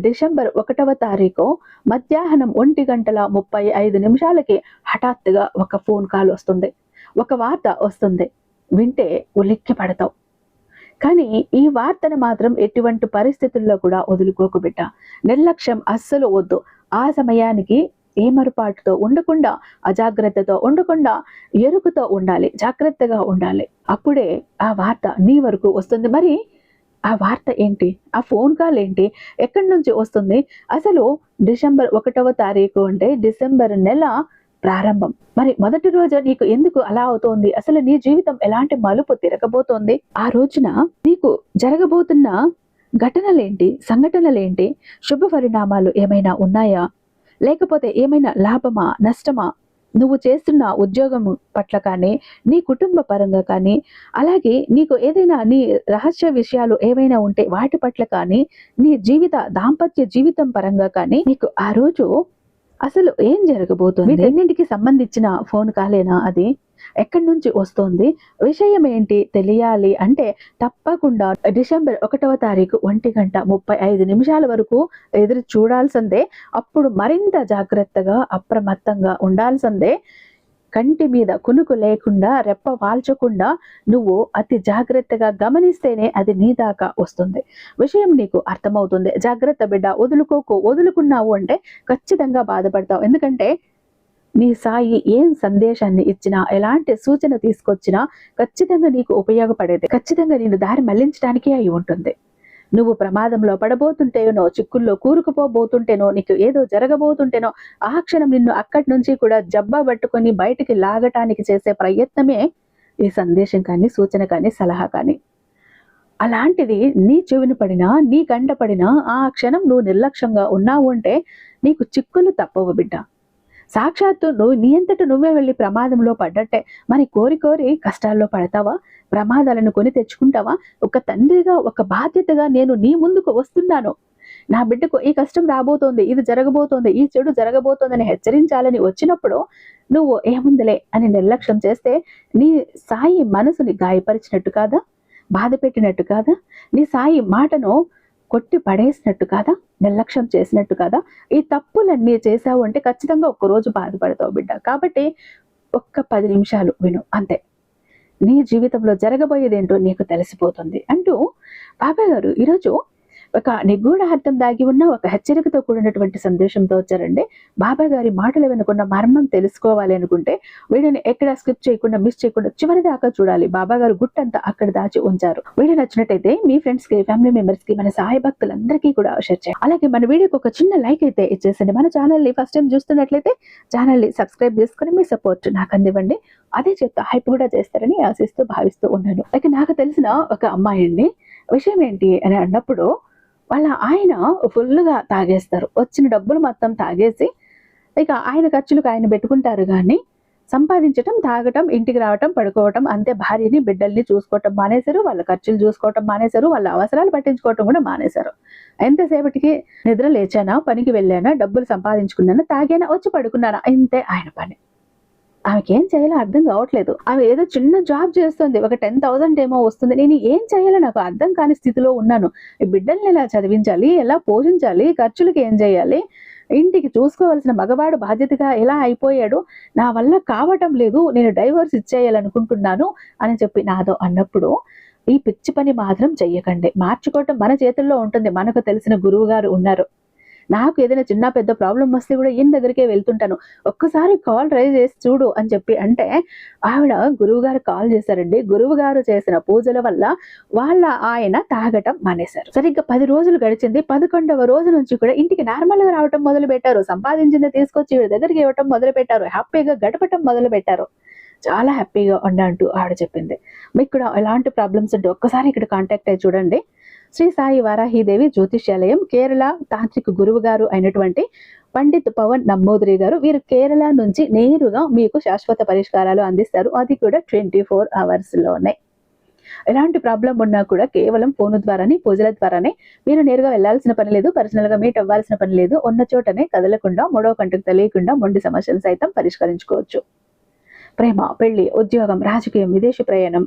December ఒకటవ తారీఖు మధ్యాహ్నం ఒంటి గంటల ముప్పై ఐదు నిమిషాలకి హఠాత్తుగా ఒక ఫోన్ కాల్ వస్తుంది. ఒక వార్త వస్తుంది. వింటే ఉలిక్కి పడతావు కానీ ఈ వార్తను మాత్రం ఎటువంటి పరిస్థితుల్లో కూడా వదులుకోకు బిడ్డ. నిర్లక్ష్యం అస్సలు వద్దు. ఆ సమయానికి ఏ మరుపాటుతో ఉండకుండా అజాగ్రత్తతో ఉండకుండా ఎరుకుతో ఉండాలి. జాగ్రత్తగా ఉండాలి. అప్పుడే ఆ వార్త నీ వరకు వస్తుంది. మరి ఆ వార్త ఏంటి? ఆ ఫోన్ కాల్ ఏంటి? ఎక్కడి నుంచి వస్తుంది? అసలు డిసెంబర్ ఒకటవ తారీఖు అంటే డిసెంబర్ నెల ప్రారంభం. మరి మొదటి రోజు నీకు ఎందుకు అలా అవుతోంది? అసలు నీ జీవితం ఎలాంటి మలుపు తిరగబోతోంది? ఆ రోజున నీకు జరగబోతున్న ఘటనలేంటి? సంఘటనలేంటి? శుభ పరిణామాలు ఏమైనా ఉన్నాయా? లేకపోతే ఏమైనా లాభమా? నష్టమా? నువ్వు చేస్తున్న ఉద్యోగం పట్ల కానీ నీ కుటుంబ పరంగా కానీ అలాగే నీకు ఏదైనా నీ రహస్య విషయాలు ఏవైనా ఉంటే వాటి పట్ల కానీ నీ జీవిత దాంపత్య జీవితం పరంగా కానీ నీకు ఆ రోజు అసలు ఏం జరగబోతుంది? వీటన్నింటికి సంబంధించిన ఫోన్ కాలేనా అది? ఎక్కడి నుంచి వస్తుంది? విషయం ఏంటి? తెలియాలి అంటే తప్పకుండా డిసెంబర్ ఒకటవ తారీఖు ఒంటి గంట ముప్పై ఐదు నిమిషాల వరకు ఎదురు చూడాల్సిందే. అప్పుడు మరింత జాగ్రత్తగా అప్రమత్తంగా ఉండాల్సిందే. కంటి మీద కునుకు లేకుండా రెప్ప వాల్చకుండా నువ్వు అతి జాగ్రత్తగా గమనిస్తేనే అది నీ దాకా వస్తుంది. విషయం నీకు అర్థమవుతుంది. జాగ్రత్త బిడ్డ వదులుకోకు. వదులుకున్నావు అంటే ఖచ్చితంగా బాధపడతావు. ఎందుకంటే నీ సాయి ఏం సందేశాన్ని ఇచ్చినా ఎలాంటి సూచన తీసుకొచ్చినా ఖచ్చితంగా నీకు ఉపయోగపడేది. ఖచ్చితంగా నేను దారి మళ్ళించడానికే అయి ఉంటుంది. నువ్వు ప్రమాదంలో పడబోతుంటేనో చిక్కుల్లో కూరుకుపోబోతుంటేనో నీకు ఏదో జరగబోతుంటేనో ఆ క్షణం నిన్ను అక్కడి నుంచి కూడా జబ్బా పట్టుకొని బయటికి లాగటానికి చేసే ప్రయత్నమే ఈ సందేశం కానీ సూచన కానీ సలహా కానీ. అలాంటిది నీ చెవిని పడినా నీ కంట పడినా ఆ క్షణం నువ్వు నిర్లక్ష్యంగా ఉన్నావు అంటే నీకు చిక్కులు తప్పవు బిడ్డ. సాక్షాత్తు నువ్వు నీ అంతట నువ్వే వెళ్ళి ప్రమాదంలో పడ్డట్టే. మరి కోరి కోరి కష్టాల్లో పడతావా? ప్రమాదాలను కొని తెచ్చుకుంటావా? ఒక తండ్రిగా ఒక బాధ్యతగా నేను నీ ముందుకు వస్తున్నాను. నా బిడ్డకు ఈ కష్టం రాబోతోంది ఇది జరగబోతోంది ఈ చెడు జరగబోతోందని హెచ్చరించాలని వచ్చినప్పుడు నువ్వు ఏముందిలే అని నిర్లక్ష్యం చేస్తే నీ సాయి మనసుని గాయపరిచినట్టు కాదా? బాధ పెట్టినట్టు కాదా? నీ సాయి మాటను కొట్టి పడేసినట్టు కాదా? నిర్లక్ష్యం చేసినట్టు కాదా? ఈ తప్పులన్నీ చేసావు అంటే ఖచ్చితంగా ఒక్కరోజు బాధపడతావు బిడ్డ. కాబట్టి ఒక్క పది నిమిషాలు విను అంతే. నీ జీవితంలో జరగబోయేదేంటో నీకు తెలిసిపోతుంది అంటూ బాబాయ్ గారు ఈరోజు ఒక నిగూఢ అర్థం దాగి ఉన్న ఒక హెచ్చరికతో కూడినటువంటి సందేశంతో వచ్చారండి. బాబా గారి మాటలు వెనుకున్న మర్మం తెలుసుకోవాలి అనుకుంటే వీడియోని ఎక్కడ స్కిప్ చేయకుండా మిస్ చేయకుండా చివరి దాకా చూడాలి. బాబా గారు గుట్టంతా అక్కడ దాచి ఉంచారు. వీడియో నచ్చినట్టయితే మీ ఫ్రెండ్స్కి ఫ్యామిలీ మెంబర్స్కి మన సాయి భక్తులందరికీ కూడా షేర్ చేయండి. అలాగే మన వీడియోకి ఒక చిన్న లైక్ అయితే ఇచ్చేసండి. మన ఛానల్ని ఫస్ట్ టైం చూస్తున్నట్లయితే ఛానల్ని సబ్స్క్రైబ్ చేసుకుని మీ సపోర్ట్ నాకు అందివ్వండి. అదే చెప్తా హైప్ కూడా చేస్తారని ఆశిస్తూ భావిస్తూ ఉన్నాను. అయితే నాకు తెలిసిన ఒక అమ్మాయి అండి. విషయం ఏంటి అని అన్నప్పుడు వాళ్ళ ఆయన ఫుల్గా తాగేస్తారు. వచ్చిన డబ్బులు మొత్తం తాగేసి ఇక ఆయన ఖర్చులకు ఆయన పెట్టుకుంటారు కానీ సంపాదించటం తాగటం ఇంటికి రావటం పడుకోవటం అంతే భార్యని బిడ్డల్ని చూసుకోవటం మానేశారు వాళ్ళ ఖర్చులు చూసుకోవటం మానేశారు వాళ్ళ అవసరాలు పట్టించుకోవటం కూడా మానేశారు. ఎంతసేపటికి నిద్ర లేచానా పనికి వెళ్ళానా డబ్బులు సంపాదించుకున్నానా తాగానా వచ్చి పడుకున్నానా ఇంతే ఆయన పని. ఆమెకి ఏం చేయాలో అర్థం కావట్లేదు. ఆమె ఏదో చిన్న జాబ్ చేస్తుంది. ఒక టెన్ థౌసండ్ ఏమో వస్తుంది. నేను ఏం చేయాలో నాకు అర్థం కాని స్థితిలో ఉన్నాను. ఈ బిడ్డల్ని ఎలా చదివించాలి? ఎలా పోషించాలి? ఖర్చులకి ఏం చేయాలి? ఇంటికి చూసుకోవాల్సిన మగవాడు బాధ్యతగా ఎలా అయిపోయాడు? నా వల్ల కావటం లేదు. నేను డైవర్స్ ఇచ్చేయాలనుకుంటున్నాను అని చెప్పి నాదో అన్నప్పుడు ఈ పిచ్చి పని మాత్రం చెయ్యకండి. మార్చుకోవటం మన చేతుల్లో ఉంటుంది. మనకు తెలిసిన గురువు గారు ఉన్నారు. నాకు ఏదైనా చిన్న పెద్ద ప్రాబ్లం వస్తే కూడా ఈయన దగ్గరికే వెళ్తుంటాను. ఒక్కసారి కాల్ ట్రై చేసి చూడు అని చెప్పి అంటే ఆవిడ గురువు గారు కాల్ చేశారండి. గురువు గారు చేసిన పూజల వల్ల వాళ్ళ ఆయన తాగటం మానేశారు. సరిగ్గా పది రోజులు గడిచింది. పదకొండవ రోజు నుంచి కూడా ఇంటికి నార్మల్గా రావటం మొదలు పెట్టారు. సంపాదించింది తీసుకొచ్చి వీడి దగ్గరికి ఇవ్వటం మొదలు పెట్టారు. హ్యాపీగా గడపటం మొదలు పెట్టారు. చాలా హ్యాపీగా ఉండంటూ ఆవిడ చెప్పింది. మీకు కూడా ఎలాంటి ప్రాబ్లమ్స్ ఉంటే ఒక్కసారి ఇక్కడ కాంటాక్ట్ అయ్యి చూడండి. శ్రీ సాయి వారాహిదేవి జ్యోతిష్యాలయం కేరళ తాంత్రిక గురువు గారు అయినటువంటి పండిత్ పవన్ నమ్మోదరి గారు వీరు కేరళ నుంచి నేరుగా మీకు శాశ్వత పరిష్కారాలు అందిస్తారు. అది కూడా ట్వంటీ ఫోర్ అవర్స్లోనే ఎలాంటి ప్రాబ్లం ఉన్నా కూడా కేవలం ఫోన్ ద్వారానే పూజల ద్వారానే మీరు నేరుగా వెళ్ళాల్సిన పని లేదు పర్సనల్గా మీట్ అవ్వాల్సిన పని లేదు. ఉన్న చోటనే కదలకుండా మూడో కంటకు తెలియకుండా మొండి సమస్యలు సైతం పరిష్కరించుకోవచ్చు. ప్రేమ పెళ్ళి ఉద్యోగం రాజకీయం విదేశీ ప్రయాణం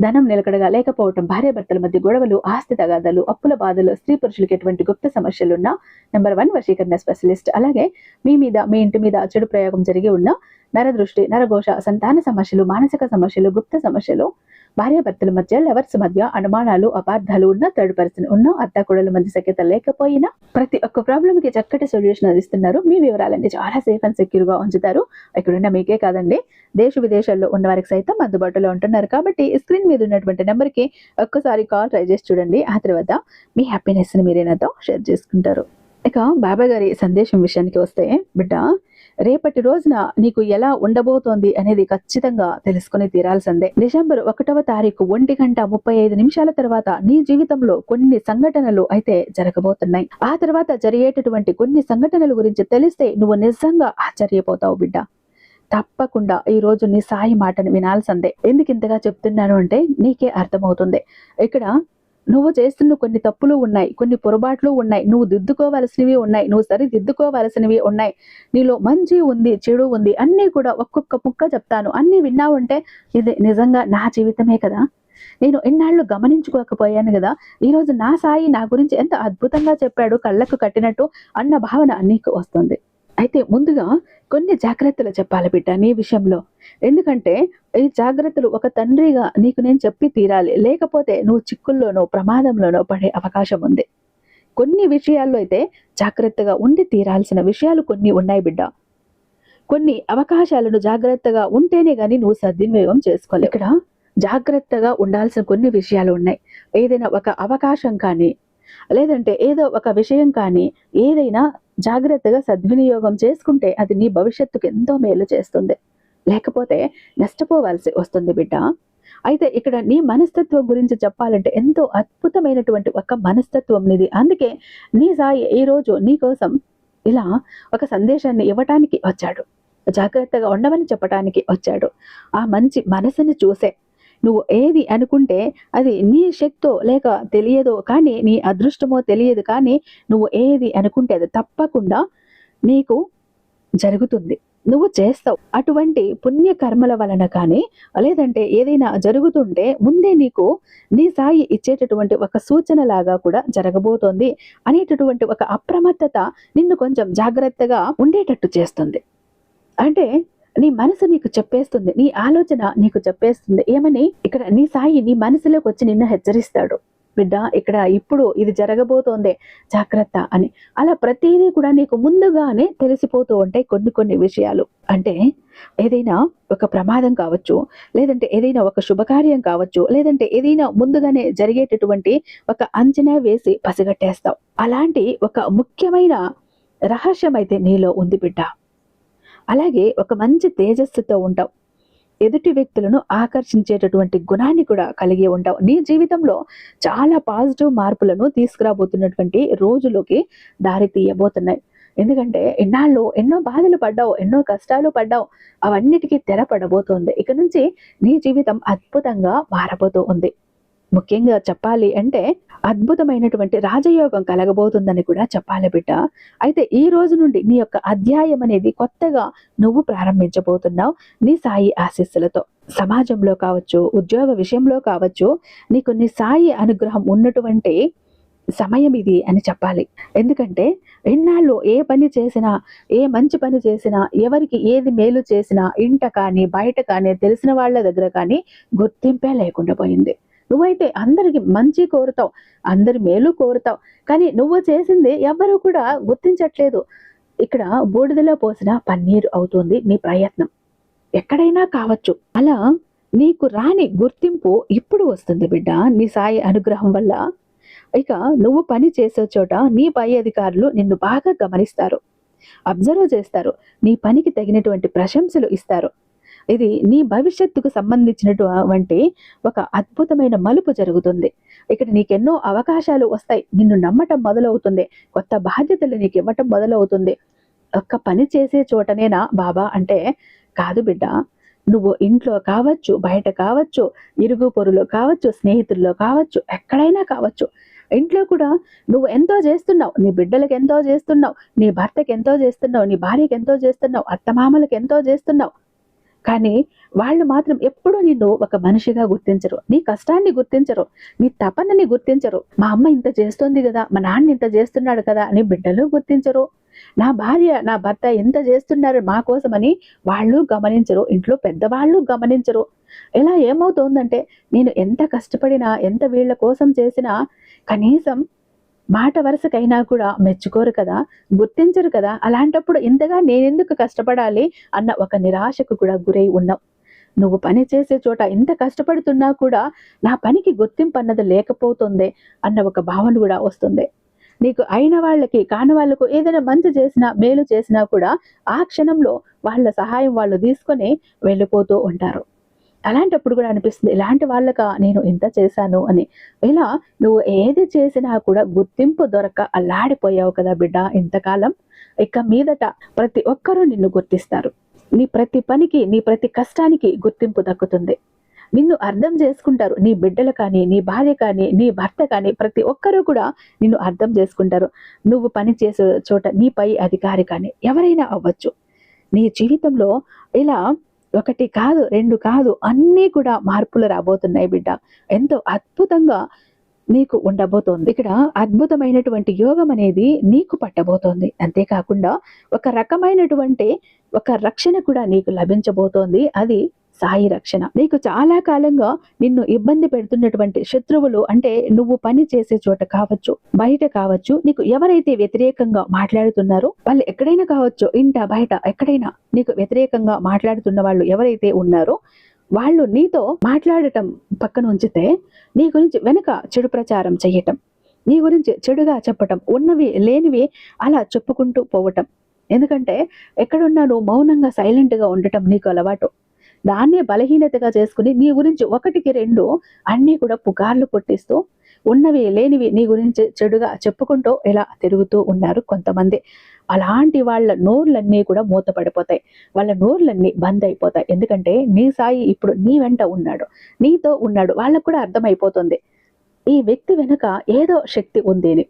ధనం నిలకడగా లేకపోవటం భార్యాభర్తల మధ్య గొడవలు ఆస్తి తగాదాలు అప్పుల బాధలు స్త్రీ పురుషులకి ఎటువంటి గుప్త సమస్యలున్నా నెంబర్ వన్ వశీకరణ స్పెషలిస్ట్. అలాగే మీ మీద మీ ఇంటి మీద చెడు ప్రయోగం జరిగి ఉన్న నరదృష్టి నరఘోష సంతాన సమస్యలు మానసిక సమస్యలు గుప్త సమస్యలు భార్యాభర్తల మధ్య లవర్స్ మధ్య అనుమానాలు అపార్థాలు ఉన్న థర్డ్ పర్సన్ ఉన్న అత్తాకూడల మధ్య సఖ్యత లేకపోయినా ప్రతి ఒక్క ప్రాబ్లం కి చక్కటి సొల్యూషన్ అందిస్తున్నారు. మీ వివరాలన్నీ చాలా సేఫ్ అండ్ సెక్యూర్గా ఉంచుతారు. ఇక్కడున్న మీకే కాదండి దేశ విదేశాల్లో ఉన్న వారికి సైతం అందుబాటులో ఉంటున్నారు. కాబట్టి స్క్రీన్ మీద ఉన్నటువంటి నెంబర్కి ఒక్కసారి కాల్ ట్రై చేసి చూడండి. ఆ తర్వాత మీ హ్యాపీనెస్ని మీరే నాతో షేర్ చేసుకుంటారు. ఇక బాబా గారి సందేశం విషయానికి వస్తే బిడ్డ రేపటి రోజున నీకు ఎలా ఉండబోతోంది అనేది ఖచ్చితంగా తెలుసుకుని తీరాల్సిందే. డిసెంబర్ ఒకటవ తారీఖు ఒంటి గంట ముప్పై ఐదు నిమిషాల తర్వాత నీ జీవితంలో కొన్ని సంఘటనలు అయితే జరగబోతున్నాయి. ఆ తర్వాత జరిగేటటువంటి కొన్ని సంఘటనల గురించి తెలిస్తే నువ్వు నిజంగా ఆశ్చర్యపోతావు బిడ్డ. తప్పకుండా ఈ రోజు నీ సాయి మాటను వినాల్సిందే. ఎందుకు ఇంతగా చెప్తున్నాను అంటే నీకే అర్థమవుతుంది. ఇక్కడ నువ్వు చేస్తున్న కొన్ని తప్పులు ఉన్నాయి కొన్ని పొరపాట్లు ఉన్నాయి నువ్వు దిద్దుకోవలసినవి ఉన్నాయి నువ్వు సరిదిద్దుకోవలసినవి ఉన్నాయి. నీలో మంచి ఉంది చెడు ఉంది అన్నీ కూడా ఒక్కొక్క ముక్క చెప్తాను. అన్నీ విన్నావంటే ఇది నిజంగా నా జీవితమే కదా? నేను ఎన్నాళ్ళు గమనించుకోకపోయాను కదా? ఈరోజు నా సాయి నా గురించి ఎంత అద్భుతంగా చెప్పాడు కళ్ళకు కట్టినట్టు అన్న భావన నీకు వస్తుంది. అయితే ముందుగా కొన్ని జాగ్రత్తలు చెప్పాలి బిడ్డ నీ విషయంలో. ఎందుకంటే ఈ జాగ్రత్తలు ఒక తండ్రిగా నీకు నేను చెప్పి తీరాలి. లేకపోతే నువ్వు చిక్కుల్లోనో ప్రమాదంలోనో పడే అవకాశం ఉంది. కొన్ని విషయాల్లో అయితే జాగ్రత్తగా ఉండి తీరాల్సిన విషయాలు కొన్ని ఉన్నాయి బిడ్డ. కొన్ని అవకాశాలను జాగ్రత్తగా ఉంటేనే కానీ నువ్వు సద్వినియోగం చేసుకోవాలి ఇక్కడ జాగ్రత్తగా ఉండాల్సిన కొన్ని విషయాలు ఉన్నాయి. ఏదైనా ఒక అవకాశం కానీ లేదంటే ఏదో ఒక విషయం కానీ ఏదైనా జాగ్రత్తగా సద్వినియోగం చేసుకుంటే అది నీ భవిష్యత్తుకు ఎంతో మేలు చేస్తుంది. లేకపోతే నష్టపోవాల్సి వస్తుంది బిడ్డ. అయితే ఇక్కడ నీ మనస్తత్వం గురించి చెప్పాలంటే ఎంతో అద్భుతమైనటువంటి ఒక మనస్తత్వం నిది. అందుకే నీ సాయి ఈ రోజు నీ కోసం ఇలా ఒక సందేశాన్ని ఇవ్వటానికి వచ్చాడు. జాగ్రత్తగా ఉండమని చెప్పటానికి వచ్చాడు. ఆ మంచి మనసుని చూసే నువ్వు ఏది అనుకుంటే అది నీ శక్తో లేక తెలియదో కానీ నీ అదృష్టమో తెలియదు కానీ నువ్వు ఏది అనుకుంటే అది తప్పకుండా నీకు జరుగుతుంది. నువ్వు చేస్తావు. అటువంటి పుణ్య కర్మల వలన కానీ లేదంటే ఏదైనా జరుగుతుంటే ముందే నీకు నీ సాయి ఇచ్చేటటువంటి ఒక సూచన లాగా కూడా జరగబోతోంది అనేటటువంటి ఒక అప్రమత్తత నిన్ను కొంచెం జాగ్రత్తగా ఉండేటట్టు చేస్తుంది. అంటే నీ మనసు నీకు చెప్పేస్తుంది నీ ఆలోచన నీకు చెప్పేస్తుంది. ఏమని? ఇక్కడ నీ సాయి నీ మనసులోకి వచ్చి నిన్ను హెచ్చరిస్తాడు. బిడ్డ ఇక్కడ ఇప్పుడు ఇది జరగబోతోంది జాగ్రత్త అని. అలా ప్రతిదీ కూడా నీకు ముందుగానే తెలిసిపోతూ ఉంటాయి కొన్ని కొన్ని విషయాలు. అంటే ఏదైనా ఒక ప్రమాదం కావచ్చు లేదంటే ఏదైనా ఒక శుభకార్యం కావచ్చు లేదంటే ఏదైనా ముందుగానే జరిగేటటువంటి ఒక అంచనా వేసి పసిగట్టేస్తావు. అలాంటి ఒక ముఖ్యమైన రహస్యం అయితే నీలో ఉంది బిడ్డ. అలాగే ఒక మంచి తేజస్సుతో ఉంటావు. ఎదుటి వ్యక్తులను ఆకర్షించేటటువంటి గుణాన్ని కూడా కలిగి ఉంటావు. నీ జీవితంలో చాలా పాజిటివ్ మార్పులను తీసుకురాబోతున్నటువంటి రోజులోకి దారి తీయబోతున్నాయి ఎందుకంటే ఎన్నాళ్ళు ఎన్నో బాధలు పడ్డావు ఎన్నో కష్టాలు పడ్డావు అవన్నిటికీ తెరపడబోతోంది. ఇక నుంచి నీ జీవితం అద్భుతంగా మారబోతూ ఉంది ముఖ్యంగా చెప్పాలి అంటే అద్భుతమైనటువంటి రాజయోగం కలగబోతుందని కూడా చెప్పాలి బిడ్డ. అయితే ఈ రోజు నుండి నీ యొక్క అధ్యాయం అనేది కొత్తగా నువ్వు ప్రారంభించబోతున్నావు. నీ సాయి ఆశీస్సులతో సమాజంలో కావచ్చు ఉద్యోగ విషయంలో కావచ్చు నీకు నీ సాయి అనుగ్రహం ఉన్నటువంటి సమయం ఇది అని చెప్పాలి. ఎందుకంటే ఎన్నాళ్ళు ఏ పని చేసినా ఏ మంచి పని చేసినా ఎవరికి ఏది మేలు చేసినా ఇంట కానీ బయట కానీ తెలిసిన వాళ్ళ దగ్గర కానీ గుర్తింపే లేకుండా పోయింది. నువ్వైతే అందరికి మంచి కోరుతావు అందరి మేలు కోరుతావు. కానీ నువ్వు చేసింది ఎవ్వరూ కూడా గుర్తించట్లేదు. ఇక్కడ బూడిదలో పోసిన పన్నీరు అవుతుంది నీ ప్రయత్నం. ఎక్కడైనా కావచ్చు. అలా నీకు రాని గుర్తింపు ఇప్పుడు వస్తుంది బిడ్డ నీ సాయి అనుగ్రహం వల్ల. ఇక నువ్వు పని చేసే చోట నీ పై అధికారులు నిన్ను బాగా గమనిస్తారు. అబ్జర్వ్ చేస్తారు. నీ పనికి తగినటువంటి ప్రశంసలు ఇస్తారు. ఇది నీ భవిష్యత్తుకు సంబంధించినటువంటి ఒక అద్భుతమైన మలుపు జరుగుతుంది. ఇక్కడ నీకెన్నో అవకాశాలు వస్తాయి. నిన్ను నమ్మటం మొదలవుతుంది. కొత్త బాధ్యతలు నీకు ఇవ్వటం మొదలవుతుంది. ఒక్క పని చేసే చోటనేనా బాబా? అంటే కాదు బిడ్డ నువ్వు ఇంట్లో కావచ్చు బయట కావచ్చు ఇరుగు పొరులు కావచ్చు స్నేహితుల్లో కావచ్చు ఎక్కడైనా కావచ్చు. ఇంట్లో కూడా నువ్వు ఎంతో చేస్తున్నావు. నీ బిడ్డలకు ఎంతో చేస్తున్నావు. నీ భర్తకి ఎంతో చేస్తున్నావు. నీ భార్యకి ఎంతో చేస్తున్నావు. అత్తమామలకు ఎంతో చేస్తున్నావు. కానీ వాళ్ళు మాత్రం ఎప్పుడూ నిన్ను ఒక మనిషిగా గుర్తించరు. నీ కష్టాన్ని గుర్తించరు. నీ తపనని గుర్తించరు. మా అమ్మ ఇంత చేస్తుంది కదా మా నాన్న ఇంత చేస్తున్నాడు కదా అని బిడ్డలు గుర్తించరు. నా భార్య నా భర్త ఎంత చేస్తున్నారు మా కోసమని వాళ్ళు గమనించరు. ఇంట్లో పెద్దవాళ్ళు గమనించరు. ఇలా ఏమవుతోందంటే నేను ఎంత కష్టపడినా ఎంత వీళ్ళ కోసం చేసినా కనీసం మాట వరుసకైనా కూడా మెచ్చుకోరు కదా గుర్తించరు కదా. అలాంటప్పుడు ఇంతగా నేనెందుకు కష్టపడాలి అన్న ఒక నిరాశకు కూడా గురై ఉన్నావు నువ్వు పని చేసే చోట ఎంత కష్టపడుతున్నా కూడా నా పనికి గుర్తింపు అన్నది లేకపోతుంది అన్న ఒక భావన కూడా వస్తుంది. నీకు అయిన వాళ్ళకి కాని వాళ్ళకు ఏదైనా మంచి చేసినా మేలు చేసినా కూడా ఆ క్షణంలో వాళ్ళ సహాయం వాళ్ళు తీసుకొని వెళ్ళిపోతూ ఉంటారు. అలాంటప్పుడు కూడా అనిపిస్తుంది ఇలాంటి వాళ్ళక? నేను ఇంత చేశాను అని. ఇలా నువ్వు ఏది చేసినా కూడా గుర్తింపు దొరక అల్లాడిపోయావు కదా బిడ్డ ఇంతకాలం. ఇక మీదట ప్రతి ఒక్కరూ నిన్ను గుర్తిస్తారు. నీ ప్రతి పనికి నీ ప్రతి కష్టానికి గుర్తింపు దక్కుతుంది. నిన్ను అర్థం చేసుకుంటారు నీ బిడ్డలు కానీ నీ భార్య కానీ నీ భర్త కానీ ప్రతి ఒక్కరూ కూడా నిన్ను అర్థం చేసుకుంటారు. నువ్వు పని చేసే చోట నీ పై అధికారి కానీ ఎవరైనా అవ్వచ్చు. నీ జీవితంలో ఇలా ఒకటి కాదు రెండు కాదు అన్నీ కూడా మార్పులు రాబోతున్నాయి బిడ్డ. ఎంతో అద్భుతంగా నీకు ఉండబోతోంది. ఇక్కడ అద్భుతమైనటువంటి యోగం అనేది నీకు పట్టబోతోంది. అంతేకాకుండా ఒక రకమైనటువంటి ఒక రక్షణ కూడా నీకు లభించబోతోంది. అది సాయి రక్షణ. నీకు చాలా కాలంగా నిన్ను ఇబ్బంది పెడుతున్నటువంటి శత్రువులు అంటే నువ్వు పని చేసే చోట కావచ్చు బయట కావచ్చు నీకు ఎవరైతే వ్యతిరేకంగా మాట్లాడుతున్నారో వాళ్ళు ఎక్కడైనా కావచ్చు ఇంట బయట ఎక్కడైనా నీకు వ్యతిరేకంగా మాట్లాడుతున్న వాళ్ళు ఎవరైతే ఉన్నారో వాళ్ళు నీతో మాట్లాడటం పక్కన ఉంచితే నీ గురించి వెనుక చెడు ప్రచారం చేయటం నీ గురించి చెడుగా చెప్పటం ఉన్నవి లేనివి అలా చెప్పుకుంటూ పోవటం. ఎందుకంటే ఎక్కడున్నా నువ్వు మౌనంగా సైలెంట్గా ఉండటం నీకు అలవాటు. దాన్నే బలహీనతగా చేసుకుని నీ గురించి ఒకటికి రెండు అన్నీ కూడా పుకార్లు పుట్టిస్తూ ఉన్నవి లేనివి నీ గురించి చెడుగా చెప్పుకుంటూ ఇలా తిరుగుతూ ఉన్నారు కొంతమంది. అలాంటి వాళ్ళ నోర్లన్నీ కూడా మూతపడిపోతాయి. వాళ్ళ నోర్లన్నీ బంద్ అయిపోతాయి. ఎందుకంటే నీ సాయి ఇప్పుడు నీ వెంట ఉన్నాడు. నీతో ఉన్నాడు. వాళ్ళకు కూడా అర్థమైపోతుంది. ఈ వ్యక్తి వెనుక ఏదో శక్తి ఉంది అని.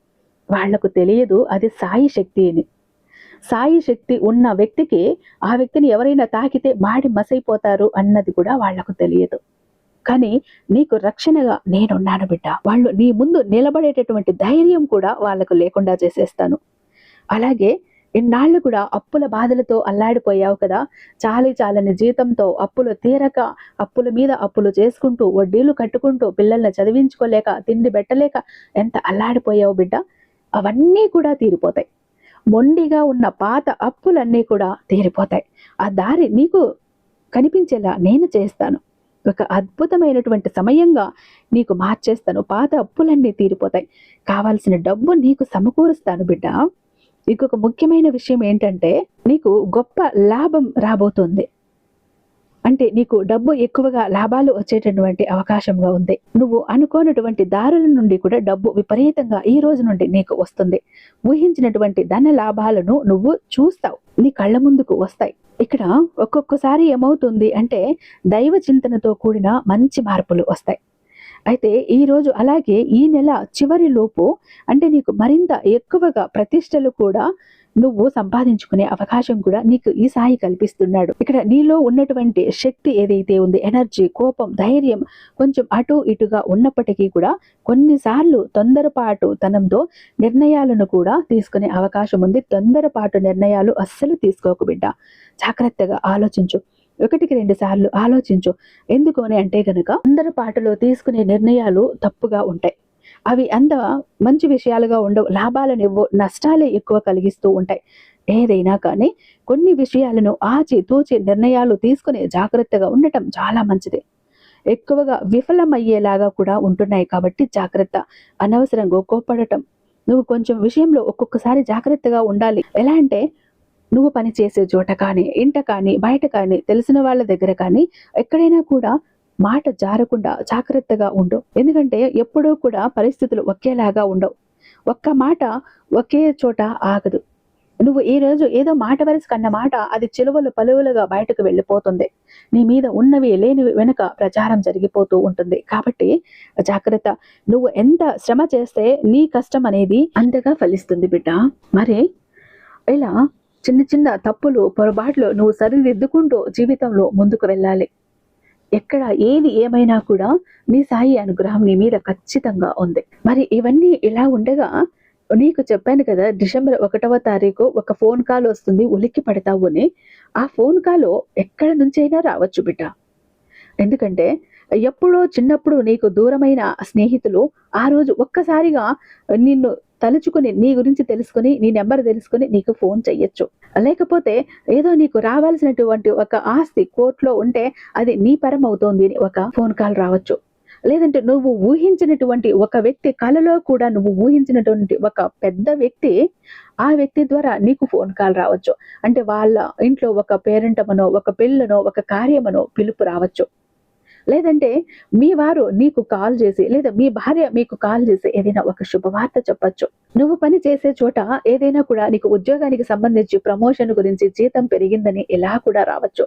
వాళ్ళకు తెలియదు అది సాయి శక్తి అని. సాయి శక్తి ఉన్న వ్యక్తికి ఆ వ్యక్తిని ఎవరైనా తాకితే మాడి మసైపోతారు అన్నది కూడా వాళ్ళకు తెలియదు. కానీ నీకు రక్షణగా నేనున్నాను బిడ్డ. వాళ్ళు నీ ముందు నిలబడేటటువంటి ధైర్యం కూడా వాళ్ళకు లేకుండా చేసేస్తాను. అలాగే ఇన్నాళ్ళు కూడా అప్పుల బాధలతో అల్లాడిపోయావు కదా. చాలి చాలని జీతంతో అప్పులు తీరక అప్పుల మీద అప్పులు చేసుకుంటూ వడ్డీలు కట్టుకుంటూ పిల్లల్ని చదివించుకోలేక తిండి పెట్టలేక ఎంత అల్లాడిపోయావు బిడ్డ? అవన్నీ కూడా తీరిపోతాయి. మొండిగా ఉన్న పాత అప్పులన్నీ కూడా తీరిపోతాయి. ఆ దారి నీకు కనిపించేలా నేను చేస్తాను. ఒక అద్భుతమైనటువంటి సమయంగా నీకు మార్చేస్తాను. పాత అప్పులన్నీ తీరిపోతాయి. కావాల్సిన డబ్బు నీకు సమకూరుస్తాను బిడ్డ. ఇంకొక ముఖ్యమైన విషయం ఏంటంటే నీకు గొప్ప లాభం రాబోతుంది. అంటే నీకు డబ్బు ఎక్కువగా లాభాలు వచ్చేటటువంటి అవకాశంగా ఉంది. నువ్వు అనుకోనటువంటి దారుల నుండి కూడా డబ్బు విపరీతంగా ఈ రోజు నుండి నీకు వస్తుంది. ఊహించినటువంటి ధన లాభాలను నువ్వు చూస్తావు. నీ కళ్ళ ముందుకు వస్తాయి. ఇక్కడ ఒక్కొక్కసారి ఏమవుతుంది అంటే దైవ చింతనతో కూడిన మంచి మార్పులు వస్తాయి. అయితే ఈ రోజు అలాగే ఈ నెల చివరి లోపు అంటే నీకు మరింత ఎక్కువగా ప్రతిష్టలు కూడా నువ్వు సంపాదించుకునే అవకాశం కూడా నీకు ఈ సాయి కల్పిస్తున్నాడు. ఇక్కడ నీలో ఉన్నటువంటి శక్తి ఏదైతే ఉంది ఎనర్జీ కోపం ధైర్యం కొంచెం అటు ఇటుగా ఉన్నప్పటికీ కూడా కొన్నిసార్లు తొందరపాటు తనంతో నిర్ణయాలను కూడా తీసుకునే అవకాశం ఉంది. తొందరపాటు నిర్ణయాలు అస్సలు తీసుకోకు బిడ్డ. జాగ్రత్తగా ఆలోచించు. ఒకటికి రెండు సార్లు ఆలోచించు. ఎందుకు అని అంటే గనక తొందరపాటులో తీసుకునే నిర్ణయాలు తప్పుగా ఉంటాయి. అవి అంత మంచి విషయాలుగా ఉండవు. లాభాలను ఇవ్వవు నష్టాలే ఎక్కువ కలిగిస్తూ ఉంటాయి. ఏదైనా కానీ కొన్ని విషయాలను ఆచి తూచి నిర్ణయాలు తీసుకునే జాగ్రత్తగా ఉండటం చాలా మంచిది. ఎక్కువగా విఫలమయ్యేలాగా కూడా ఉంటున్నాయి కాబట్టి జాగ్రత్త అనవసరంగా కోప్పడటం. నువ్వు కొంచెం విషయంలో ఒక్కొక్కసారి జాగ్రత్తగా ఉండాలి. ఎలా అంటే నువ్వు పని చేసే చోట కానీ ఇంట కానీ బయట కానీ తెలిసిన వాళ్ళ దగ్గర కానీ ఎక్కడైనా కూడా మాట జారకుండా జాగ్రత్తగా ఉండు. ఎందుకంటే ఎప్పుడూ కూడా పరిస్థితులు ఒకేలాగా ఉండవు. ఒక్క మాట ఒకే చోట ఆగదు. నువ్వు ఈ రోజు ఏదో మాట వరుస కన్న మాట అది చిలువలు పలువులుగా బయటకు వెళ్ళిపోతుంది. నీ మీద ఉన్నవి లేనివి వెనుక ప్రచారం జరిగిపోతూ ఉంటుంది. కాబట్టి జాగ్రత్త. నువ్వు ఎంత శ్రమ చేస్తే నీ కష్టం అనేది అంతగా ఫలిస్తుంది బిడ్డ. మరి ఇలా చిన్న చిన్న తప్పులు పొరపాట్లు నువ్వు సరిదిద్దుకుంటూ జీవితంలో ముందుకు వెళ్ళాలి. ఎక్కడ ఏది ఏమైనా కూడా మీ సాయి అనుగ్రహం నీ మీద ఖచ్చితంగా ఉంది. మరి ఇవన్నీ ఇలా ఉండగా నీకు చెప్పాను కదా డిసెంబర్ ఒకటవ తారీఖు ఒక ఫోన్ కాల్ వస్తుంది ఉలిక్కి పడతావు అని. ఆ ఫోన్ కాల్ ఎక్కడ నుంచైనా రావచ్చు బిడ్డ. ఎందుకంటే ఎప్పుడో చిన్నప్పుడు నీకు దూరమైన స్నేహితులు ఆ రోజు ఒక్కసారిగా నిన్ను తలుచుకుని నీ గురించి తెలుసుకుని నీ నెంబర్ తెలుసుకుని నీకు ఫోన్ చెయ్యొచ్చు. లేకపోతే ఏదో నీకు రావాల్సినటువంటి ఒక ఆస్తి కోర్టులో ఉంటే అది నీ పరం అవుతోంది అని ఒక ఫోన్ కాల్ రావచ్చు. లేదంటే నువ్వు ఊహించినటువంటి ఒక వ్యక్తి కలలో కూడా నువ్వు ఊహించినటువంటి ఒక పెద్ద వ్యక్తి ఆ వ్యక్తి ద్వారా నీకు ఫోన్ కాల్ రావచ్చు. అంటే వాళ్ళ ఇంట్లో ఒక పేరెంటమనో ఒక పిల్లనో ఒక కార్యమనో పిలుపు రావచ్చు. లేదంటే మీ వారు నీకు కాల్ చేసి లేదా మీ భార్య మీకు కాల్ చేసి ఏదైనా ఒక శుభవార్త చెప్పొచ్చు. నువ్వు పని చేసే చోట ఏదైనా కూడా నీకు ఉద్యోగానికి సంబంధించి ప్రమోషన్ గురించి జీతం పెరిగిందని ఇలా కూడా రావచ్చు.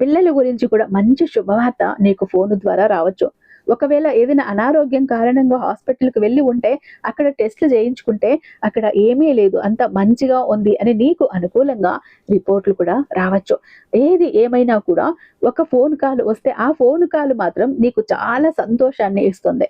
పిల్లల గురించి కూడా మంచి శుభవార్త నీకు ఫోన్ ద్వారా రావచ్చు. ఒకవేళ ఏదైనా అనారోగ్యం కారణంగా హాస్పిటల్కి వెళ్ళి ఉంటే అక్కడ టెస్ట్లు చేయించుకుంటే అక్కడ ఏమీ లేదు అంత మంచిగా ఉంది అని నీకు అనుకూలంగా రిపోర్ట్లు కూడా రావచ్చు. ఏది ఏమైనా కూడా ఒక ఫోన్ కాల్ వస్తే ఆ ఫోన్ కాల్ మాత్రం నీకు చాలా సంతోషాన్ని ఇస్తుంది.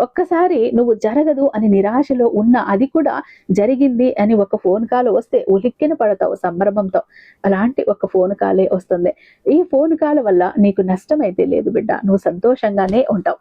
ఒక్కసారి నువ్వు జరగదు అని నిరాశలో ఉన్న అది కూడా జరిగింది అని ఒక ఫోన్ కాల్ వస్తే ఉలిక్కిన పడతావు సంభ్రమంతో. అలాంటి ఒక ఫోన్ కాలే వస్తుంది. ఈ ఫోన్ కాల్ వల్ల నీకు నష్టం అయితే లేదు బిడ్డ నువ్వు సంతోషంగానే ఉంటావు.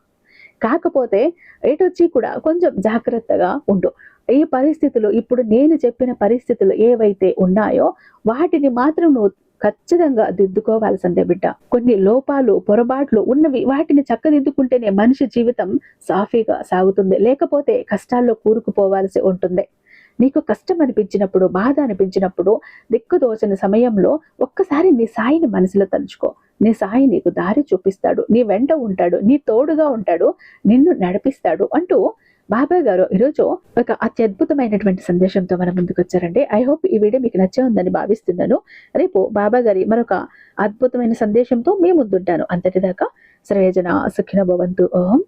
కాకపోతే ఎటొచ్చి కూడా కొంచెం జాగ్రత్తగా ఉండు. ఈ పరిస్థితులు ఇప్పుడు నేను చెప్పిన పరిస్థితులు ఏవైతే ఉన్నాయో వాటిని మాత్రం నువ్వు ఖచ్చితంగా దిద్దుకోవాల్సిందే బిడ్డ. కొన్ని లోపాలు పొరపాట్లు ఉన్నవి వాటిని చక్కదిద్దుకుంటేనే మనిషి జీవితం సాఫీగా సాగుతుంది. లేకపోతే కష్టాల్లో కూరుకుపోవాల్సి ఉంటుంది. నీకు కష్టం అనిపించినప్పుడు బాధ అనిపించినప్పుడు దిక్కుదోచని సమయంలో ఒక్కసారి నీ సాయిని మనసులో తలుచుకో. నీ సాయి నీకు దారి చూపిస్తాడు. నీ వెంట ఉంటాడు. నీ తోడుగా ఉంటాడు. నిన్ను నడిపిస్తాడు అంటూ బాబా గారు ఈరోజు ఒక అత్యద్భుతమైనటువంటి సందేశంతో మన ముందుకు వచ్చారండి. ఐ హోప్ ఈ వీడియో మీకు నచ్చే ఉందని భావిస్తున్నాను. రేపు బాబా గారి మరొక అద్భుతమైన సందేశంతో మీ ముందుంటాను. అంతటిదాకా సర్వేజన సుఖిన భవంతు. ఓం